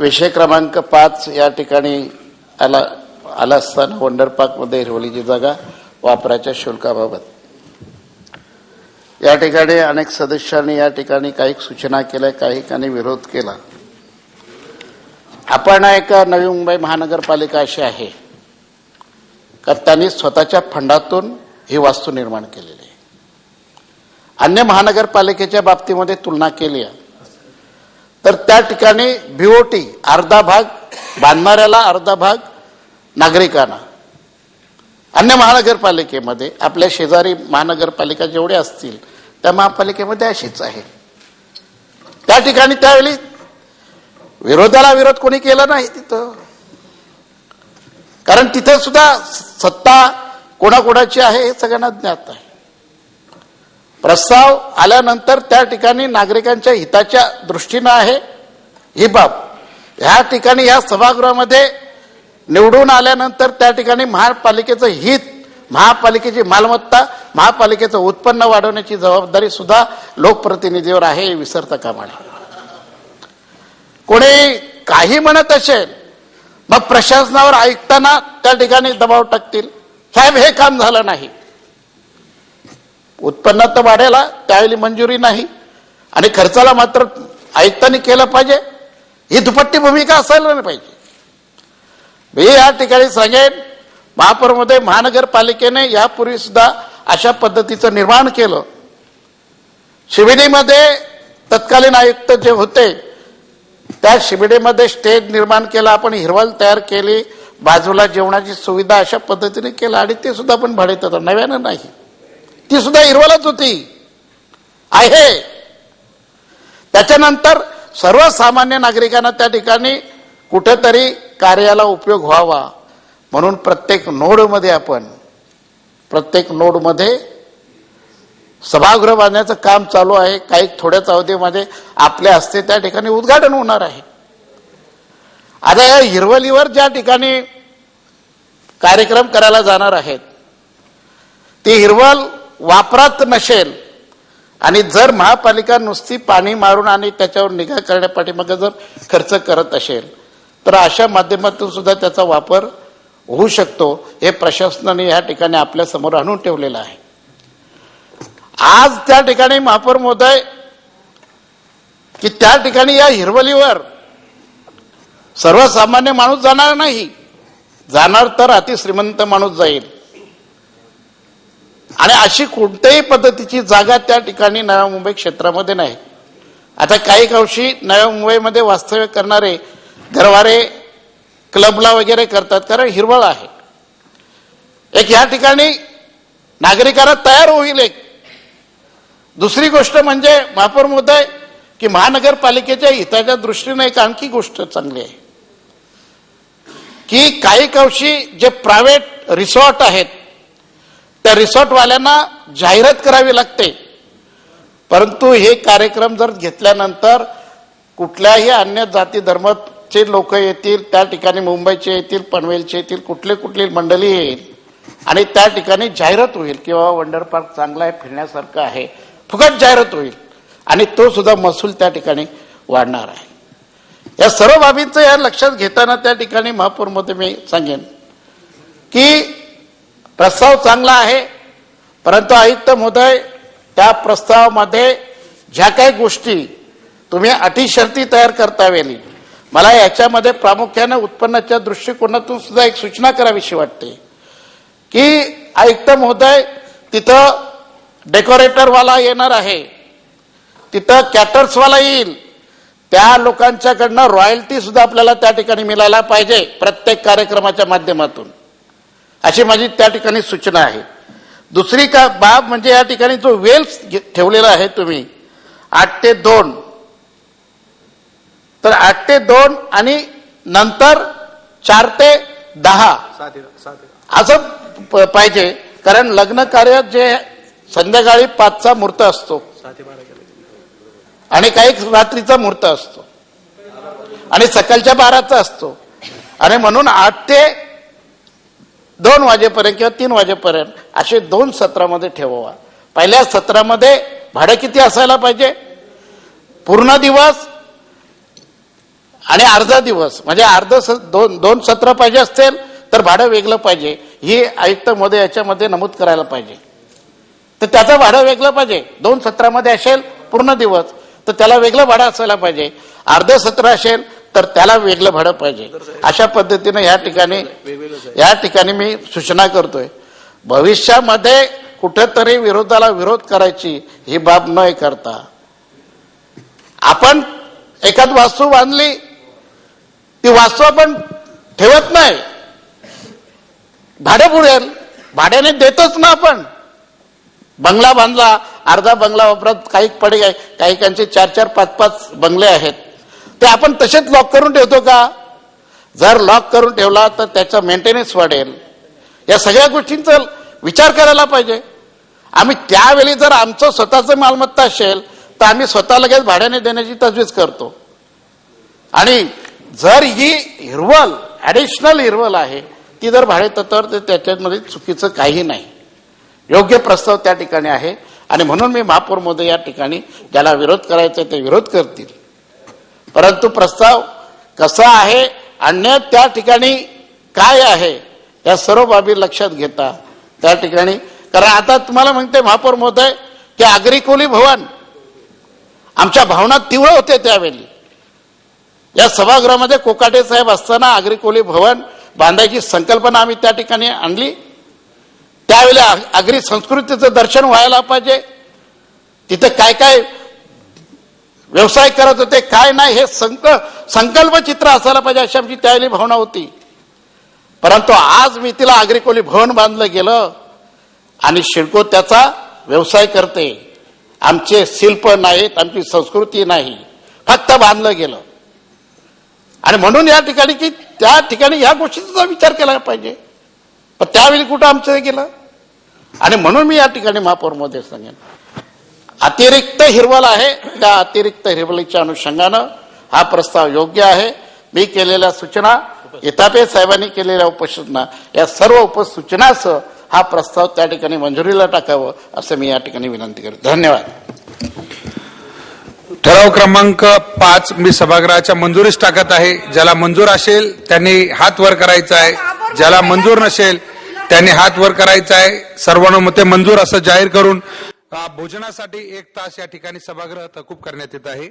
विषय क्रमांक पाच या ठिकाणी आला आला असताना वंडर पार्कमध्ये हिरवलीची जागा वापराच्या शुल्काबाबत. या ठिकाणी अनेक सदस्यांनी या ठिकाणी काही सूचना केल्या काही विरोध केला. आपण एक नवी मुंबई महानगरपालिका अशी आहे का त्यांनी स्वतःच्या फंडातून ही वास्तू निर्माण केलेली आहे. अन्य महानगरपालिकेच्या बाबतीमध्ये तुलना केली आहे. तर त्या ठिकाणी भिओटी अर्धा भाग बांधणाऱ्याला अर्धा भाग नागरिकांना. अन्य महानगरपालिकेमध्ये आपल्या शेजारी महानगरपालिका जेवढ्या असतील त्या महापालिकेमध्ये अशीच आहे. त्या ठिकाणी त्यावेळी विरोधाला विरोध कोणी केला नाही तिथं. कारण तिथे सुद्धा सत्ता कोणाकोणाची आहे हे सगळ्यांना ज्ञात आहे. प्रस्ताव आल्यानंतर त्या ठिकाणी नागरिकांच्या हिताच्या दृष्टीनं आहे. ही बाब. ह्या ठिकाणी या सभागृहामध्ये निवडून आल्यानंतर त्या ठिकाणी महापालिकेचं हित महापालिकेची मालमत्ता महापालिकेचं उत्पन्न वाढवण्याची जबाबदारी सुद्धा लोकप्रतिनिधीवर आहे हे विसरता कामा नये कोणी काही म्हणत असेल मग प्रशासनावर ऐकताना त्या ठिकाणी दबाव टाकतील. साहेब हे काम झालं नाही. उत्पन्न तर वाढायला त्यावेळी मंजुरी नाही. आणि खर्चाला मात्र आयुक्तांनी केलं पाहिजे. ही दुपट्टी भूमिका असायला नाही पाहिजे. मी या ठिकाणी सांगेन महापौरमध्ये महानगरपालिकेने यापूर्वी सुद्धा अशा पद्धतीचं निर्माण केलं. शिबिडीमध्ये तत्कालीन आयुक्त जे होते त्या शिबिडीमध्ये स्टेज निर्माण केला आपण हिरवल तयार केली बाजूला जेवणाची सुविधा अशा पद्धतीने केलं आणि ते सुद्धा आपण भाडेत नव्यानं नाही. ती सुद्धा हिरवलच होती. आहे. त्याच्यानंतर सर्वसामान्य नागरिकांना त्या ठिकाणी कुठेतरी कार्याला उपयोग व्हावा. म्हणून प्रत्येक नोडमध्ये आपण प्रत्येक नोडमध्ये सभागृह बांधण्याचं काम चालू आहे. काही थोड्याच अवधीमध्ये आपल्या हस्ते त्या ठिकाणी उद्घाटन होणार आहे. आता या हिरवलीवर ज्या ठिकाणी कार्यक्रम करायला जाणार आहेत ती हिरवल वापरात नसेल आणि जर महापालिका नुसती पाणी मारून आणि त्याच्यावर निगा करण्यापाठीमागे जर खर्च करत असेल तर अशा माध्यमातून सुद्धा त्याचा वापर होऊ शकतो हे प्रशासनाने या ठिकाणी आपल्यासमोर आणून ठेवलेलं आहे. आज त्या ठिकाणी महापौर महोदय की त्या ठिकाणी या हिरवलीवर सर्वसामान्य माणूस जाणार नाही. जाणार तर अतिश्रीमंत माणूस जाईल. आणि अशी कोणत्याही पद्धतीची जागा त्या ठिकाणी नव्या मुंबई क्षेत्रामध्ये नाही. आता काही अंशी नव्या मुंबईमध्ये वास्तव्य करणारे घरवारे क्लबला वगैरे करतात कारण हिरवळ आहे. एक या ठिकाणी नागरिकांना तयार होईल एक. दुसरी गोष्ट म्हणजे महापौर महोदय की महानगरपालिकेच्या हिताच्या दृष्टीने एक आणखी गोष्ट चांगली आहे. की काही अंशी जे प्रायव्हेट रिसॉर्ट आहेत त्या रिसॉर्टवाल्यांना जाहिरात करावी लागते. परंतु हे कार्यक्रम जर घेतल्यानंतर कुठल्याही अन्य जाती धर्माचे लोक येतील त्या ठिकाणी मुंबईचे येतील पनवेलचे येतील कुठले कुठली मंडळी येईल आणि त्या ठिकाणी जाहिरात होईल की बाबा वंडर पार्क चांगला आहे फिरण्यासारखं आहे फुकट जाहिरात होईल आणि तो सुद्धा महसूल त्या ठिकाणी वाढणार आहे. या सर्व बाबींचं या लक्षात घेताना त्या ठिकाणी महापौरमध्ये मी सांगेन की प्रस्ताव चांगला आहे परंतु आयुक्त महोदय त्या प्रस्तावामध्ये ज्या काही गोष्टी तुम्ही अटीशर्ती तयार करता वेळी मला याच्यामध्ये प्रामुख्याने उत्पन्नाच्या दृष्टिकोनातून सुद्धा एक सूचना करावीशी वाटते की आयुक्त महोदय तिथं डेकोरेटरवाला येणार आहे तिथं कॅटर्सवाला येईल त्या लोकांच्याकडनं रॉयल्टी सुद्धा आपल्याला त्या ठिकाणी मिळायला पाहिजे प्रत्येक कार्यक्रमाच्या माध्यमातून. अशी माझी त्या ठिकाणी सूचना आहे. दुसरी का बाब म्हणजे या ठिकाणी जो वेल ठेवलेला आहे तुम्ही आठ ते दोन. तर आठ ते दोन आणि नंतर चार ते दहा. असं प- पाहिजे कारण लग्न कार्यात जे संध्याकाळी पाचचा मुहूर्त असतो. आणि काही रात्रीचा मुहूर्त असतो. आणि सकाळच्या बाराचा असतो. आणि म्हणून आठ ते दोन वाजेपर्यंत किंवा तीन वाजेपर्यंत असे दोन सत्रामध्ये ठेवावा. पहिल्या सत्रामध्ये भाडं किती असायला पाहिजे? पूर्ण दिवस आणि अर्धा दिवस. म्हणजे अर्ध स- दोन दोन सत्र पाहिजे असतील तर भाडं वेगळं पाहिजे. ही आयुक्त मध्ये याच्यामध्ये नमूद करायला पाहिजे. तर त्याचं भाडं वेगळं पाहिजे. दोन सत्रामध्ये असेल पूर्ण दिवस. तर त्याला वेगळं भाडं असायला पाहिजे. अर्ध सत्र असेल तर त्याला वेगळं भाडं पाहिजे. अशा पद्धतीनं या ठिकाणी या ठिकाणी मी सूचना करतोय. भविष्यामध्ये कुठेतरी विरोधाला विरोध करायची ही बाब न करता. आपण एखाद वास्तू बांधली ती वास्तू आपण ठेवत नाही. भाडे बुडेल भाड्याने देतोच ना आपण. बंगला बांधला अर्धा बंगला वापरात काही पडे काही काहींचे चार चार पाच पाच बंगले आहेत. ते आपण तसेच लॉक करून ठेवतो का? जर लॉक करून ठेवला तर त्याचा मेंटेनन्स वाढेल. या सगळ्या गोष्टींचा विचार करायला पाहिजे. आम्ही त्यावेळी जर आमचं स्वतःचं मालमत्ता असेल तर आम्ही स्वतः लगेच भाड्याने देण्याची तजवीज करतो. आणि जर ही हिरवल ऍडिशनल हिरवल आहे ती जर भाडे तर ते त्याच्यामध्ये चुकीचं काही नाही. योग्य प्रस्ताव त्या ठिकाणी आहे. आणि म्हणून मी महापौर या ठिकाणी ज्याला विरोध करायचा ते विरोध करतील. परंतु प्रस्ताव कसा आहे अन्य त्या ठिकाणी काय आहे या सर्व बाबी लक्षात घेता त्या ठिकाणी. कारण आता तुम्हाला म्हणते महापौर महोदय की आग्रिकोली भवन आमच्या भावना तीव्र होते त्यावेळी. या सभागृहामध्ये कोकाटे साहेब असताना आग्रिकोली भवन बांधायची संकल्पना आम्ही त्या ठिकाणी आणली. त्यावेळी आ- आगरी संस्कृतीचं दर्शन व्हायला पाहिजे. तिथे काय काय व्यवसाय करत होते. काय नाही हे संक संकल्प चित्र असायला पाहिजे अशी आमची त्यावेळी भावना होती. परंतु आज मी तिला आग्रिकोली भवन बांधलं गेलं आणि शिडको त्याचा व्यवसाय करते. आमचे शिल्प नाहीत आमची संस्कृती नाही. फक्त बांधलं गेलं. आणि म्हणून या ठिकाणी की त्या ठिकाणी ह्या गोष्टीचा विचार केला पाहिजे. पण त्यावेळी कुठं आमचं गेलं? आणि म्हणून मी या ठिकाणी महापौरमध्ये सांगेन. अतिरिक्त हिरवल आहे. त्या अतिरिक्त हिरवलीच्या अनुषंगानं हा प्रस्ताव योग्य आहे. मी केलेल्या सूचना इतापे साहेबांनी केलेल्या उपसूचना या सर्व उपसूचनासह हा प्रस्ताव त्या ठिकाणी मंजुरीला टाकावं असं मी या ठिकाणी विनंती करतो धन्यवाद. ठराव क्रमांक पाच मी सभागृहाच्या मंजुरीस टाकत आहे. ज्याला मंजूर असेल त्यांनी हात वर करायचा आहे. ज्याला मंजूर नसेल त्यांनी हात वर करायचा आहे. सर्वानुमते मंजूर असं जाहीर करून भोजनासाठी एक तास या ठिकाणी सभागृह तहकूब करण्यात येत आहे?